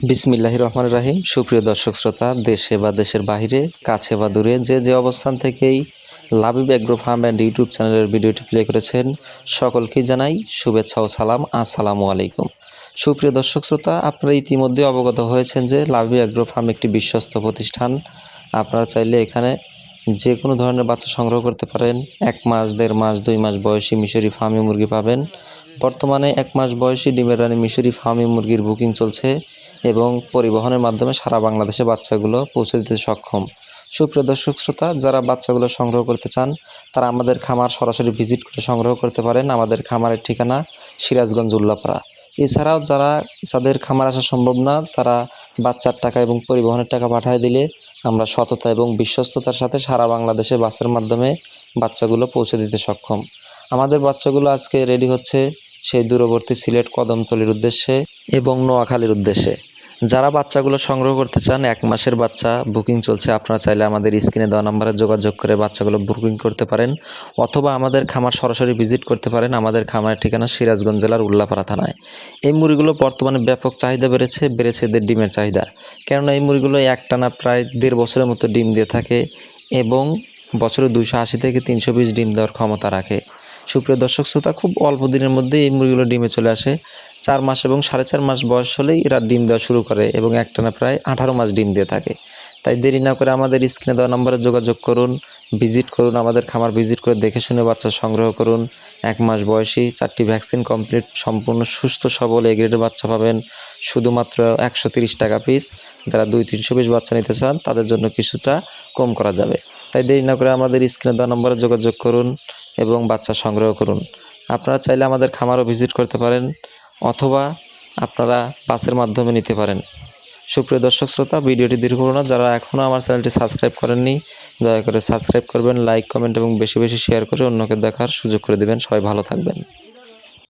বিসমিল্লাহ রহমান রাহিম। সুপ্রিয় দর্শক শ্রোতা, দেশে বা দেশের বাহিরে, কাছে বা দূরে যে যে অবস্থান থেকেই Labib agro farm and YouTube চ্যানেলের ভিডিওটি প্লে করেছেন সকলকেই জানাই শুভেচ্ছা ও সালাম। আসসালামু আলাইকুম। সুপ্রিয় দর্শক শ্রোতা, আপনারা ইতিমধ্যে অবগত হয়েছেন যে লাবিব অ্যাগ্রো ফার্ম একটি বিশ্বস্ত প্রতিষ্ঠান। আপনারা চাইলে এখানে যে কোনো ধরনের বাচ্চা সংগ্রহ করতে পারেন। এক মাস, দেড় মাস, দুই মাস বয়সী মিশরি ফার্মি মুরগি পাবেন। বর্তমানে এক মাস বয়সী ডিমের রানী মিশরি ফার্মি মুরগির বুকিং চলছে এবং পরিবহনের মাধ্যমে সারা বাংলাদেশে বাচ্চাগুলো পৌঁছে দিতে সক্ষম। সুপ্রিয় দর্শক শ্রোতা, যারা বাচ্চাগুলো সংগ্রহ করতে চান, তারা আমাদের খামার সরাসরি ভিজিট করে সংগ্রহ করতে পারেন। আমাদের খামারের ঠিকানা সিরাজগঞ্জ উল্লাপাড়া। এছাড়াও যারা, যাদের খামার আসা সম্ভব না, তারা বাচ্চার টাকা এবং পরিবহনের টাকা পাঠিয়ে দিলে আমরা সততা এবং বিশ্বস্ততার সাথে সারা বাংলাদেশে বাসের মাধ্যমে বাচ্চাগুলো পৌঁছে দিতে সক্ষম। আমাদের বাচ্চাগুলো আজকে রেডি হচ্ছে সেই দূরবর্তী সিলেট কদমতলির উদ্দেশ্যে এবং নোয়াখালীর উদ্দেশ্যে। যারা বাচ্চাগুলো সংগ্রহ করতে চান, এক মাসের বাচ্চা বুকিং চলছে। আপনারা চাইলে আমাদের স্ক্রিনে দেওয়া নাম্বারে যোগাযোগ করে বাচ্চাগুলো বুকিং করতে পারেন, অথবা আমাদের খামার সরাসরি ভিজিট করতে পারেন আমাদের খামারের ঠিকানা সিরাজগঞ্জ জেলার উল্লাপাড়া থানায়। এই মুরগিগুলো বর্তমানে ব্যাপক চাহিদা বেড়েছে বেড়েছে এদের ডিমের চাহিদা। কেননা এই মুরগিগুলো একটানা প্রায় দেড় বছরের মতো ডিম দিয়ে থাকে এবং বছরে দুশো আশি থেকে তিনশো পিস ডিম দেওয়ার ক্ষমতা রাখে। সুপ্রিয় দর্শক, শ্রোতা, খুব অল্প দিনের মধ্যে এই মুরগিগুলো ডিমে চলে আসে। চার মাস এবং সাড়ে চার মাস বয়স হলেই এরা ডিম দেওয়া শুরু করে এবং একটানা প্রায় আঠারো মাস ডিম দিয়ে থাকে। তাই দেরি না করে আমাদের স্ক্রিনে দেওয়া নম্বরে যোগাযোগ করুন, ভিজিট করুন, আমাদের খামার ভিজিট করে দেখে শুনে বাচ্চা সংগ্রহ করুন। এক মাস বয়সী চারটি ভ্যাকসিন কমপ্লিট, সম্পূর্ণ সুস্থ, সবল এ গ্রেডের বাচ্চা পাবেন। শুধুমাত্র একশো টাকা পিস। যারা দুই তিনশো পিস বাচ্চা নিতে চান, তাদের জন্য কিছুটা কম করা যাবে। তাই দেরি না করে আমাদের স্ক্রিনে দেওয়া নম্বরে যোগাযোগ করুন এবং বাচ্চা সংগ্রহ করুন। আপনারা চাইলে আমাদের খামারও ভিজিট করতে পারেন অথবা আপনারা বাসের মাধ্যমে নিতে পারেন। সুপ্রিয় দর্শক শ্রোতা, ভিডিওটি দীর্ঘ না। যারা এখনও আমার চ্যানেলটি সাবস্ক্রাইব করেননি, দয়া করে সাবস্ক্রাইব করবেন, লাইক, কমেন্ট এবং বেশি বেশি শেয়ার করে অন্যকে দেখার সুযোগ করে দেবেন। সবাই ভালো থাকবেন।